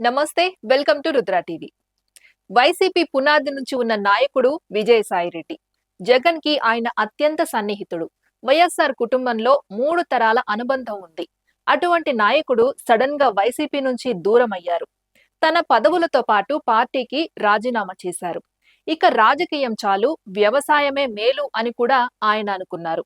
నమస్తే welcome to Rudra TV. YCP పునాది నుంచి ఉన్న నాయకుడు విజయసాయిరెడ్డి జగన్కి ఆయన అత్యంత సన్నిహితుడు. వైఎస్ఆర్ కుటుంబంలో మూడు తరాల అనుబంధం ఉంది. అటువంటి నాయకుడు సడన్గా వైసీపీ నుంచి దూరం అయ్యారు తన పదవులతో పాటు పార్టీకి రాజీనామా చేశారు. ఇక రాజకీయం చాలు వ్యవసాయమే మేలు అని కూడా ఆయన అనుకున్నారు.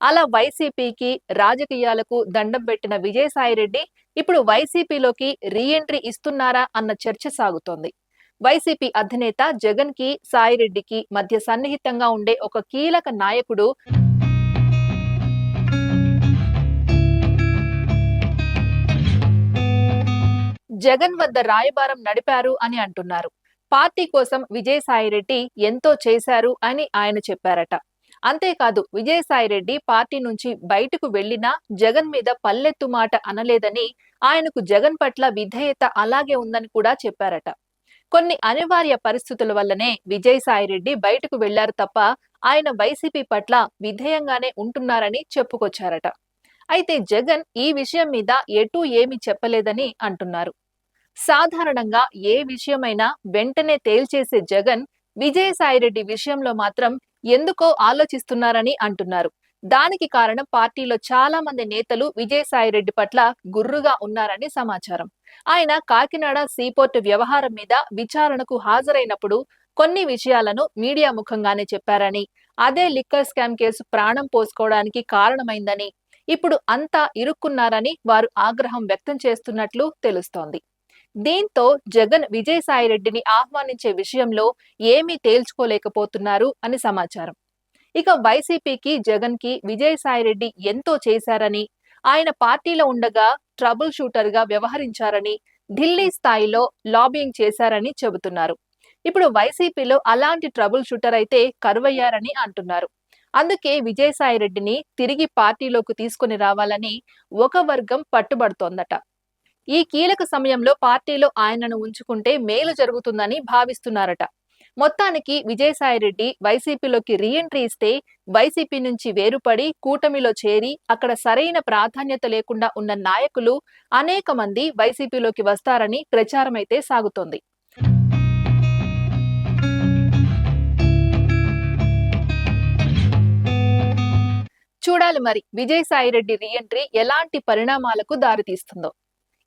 అలా వైసీపీకి రాజకీయాలకు దండం పెట్టిన విజయసాయిరెడ్డి ఇప్పుడు వైసీపీలోకి రీఎంట్రీ ఇస్తున్నారా అన్న చర్చ సాగుతోంది. వైసీపీ అధినేత జగన్కి సాయిరెడ్డికి మధ్య సన్నిహితంగా ఉండే ఒక కీలక నాయకుడు జగన్ వద్ద రాయబారం నడిపారు అని అంటున్నారు. పార్టీ కోసం విజయసాయిరెడ్డి ఎంతో చేశారు అని ఆయన చెప్పారట. అంతేకాదు విజయసాయిరెడ్డి పార్టీ నుంచి బయటకు వెళ్ళినా జగన్ మీద పల్లెత్తు మాట అనలేదని ఆయనకు జగన్ పట్ల విధేయత అలాగే ఉందని కూడా చెప్పారట. కొన్ని అనివార్య పరిస్థితుల వల్లనే విజయసాయిరెడ్డి బయటకు వెళ్ళారు తప్ప ఆయన వైసీపీ పట్ల విధేయంగానే ఉంటున్నారని చెప్పుకొచ్చారట. అయితే జగన్ ఈ విషయం మీద ఎటూ ఏమి చెప్పలేదని అంటున్నారు. సాధారణంగా ఏ విషయమైనా వెంటనే తేల్చేసే జగన్ విజయసాయిరెడ్డి విషయంలో మాత్రం ఎందుకో ఆలోచిస్తున్నారని అంటున్నారు. దానికి కారణం పార్టీలో చాలా మంది నేతలు విజయసాయిరెడ్డి పట్ల గుర్రుగా ఉన్నారని సమాచారం. ఆయన కాకినాడ సీపోర్ట్ వ్యవహారం మీద విచారణకు హాజరైనప్పుడు కొన్ని విషయాలను మీడియా ముఖంగానే చెప్పారని అదే లిక్కర్ స్కామ్ కేసు ప్రాణం పోసుకోవడానికి కారణమైందని ఇప్పుడు అంతా ఇరుక్కున్నారని వారు ఆగ్రహం వ్యక్తం చేస్తున్నట్లు తెలుస్తోంది. దీంతో జగన్ విజయసాయిరెడ్డిని ఆహ్వానించే విషయంలో ఏమీ తేల్చుకోలేకపోతున్నారు అని సమాచారం. ఇక వైసీపీకి జగన్కి విజయసాయిరెడ్డి ఎంతో చేశారని ఆయన పార్టీలో ఉండగా ట్రబుల్ షూటర్గా వ్యవహరించారని ఢిల్లీ స్థాయిలో లాబింగ్ చేశారని చెబుతున్నారు. ఇప్పుడు వైసీపీలో అలాంటి ట్రబుల్ షూటర్ అయితే కరువయ్యారని అంటున్నారు. అందుకే విజయసాయిరెడ్డిని తిరిగి పార్టీలోకి తీసుకుని రావాలని ఒక వర్గం పట్టుబడుతోందట. ఈ కీలక సమయంలో పార్టీలో ఆయనను ఉంచుకుంటే మేలు జరుగుతుందని భావిస్తున్నారట. మొత్తానికి విజయసాయిరెడ్డి వైసీపీలోకి రీఎంట్రీ ఇస్తే వైసీపీ నుంచి వేరుపడి కూటమిలో చేరి అక్కడ సరైన ప్రాధాన్యత లేకుండా ఉన్న నాయకులు అనేక మంది వైసీపీలోకి వస్తారని ప్రచారమైతే సాగుతోంది. చూడాలి మరి విజయసాయిరెడ్డి రీఎంట్రీ ఎలాంటి పరిణామాలకు దారితీస్తుందో.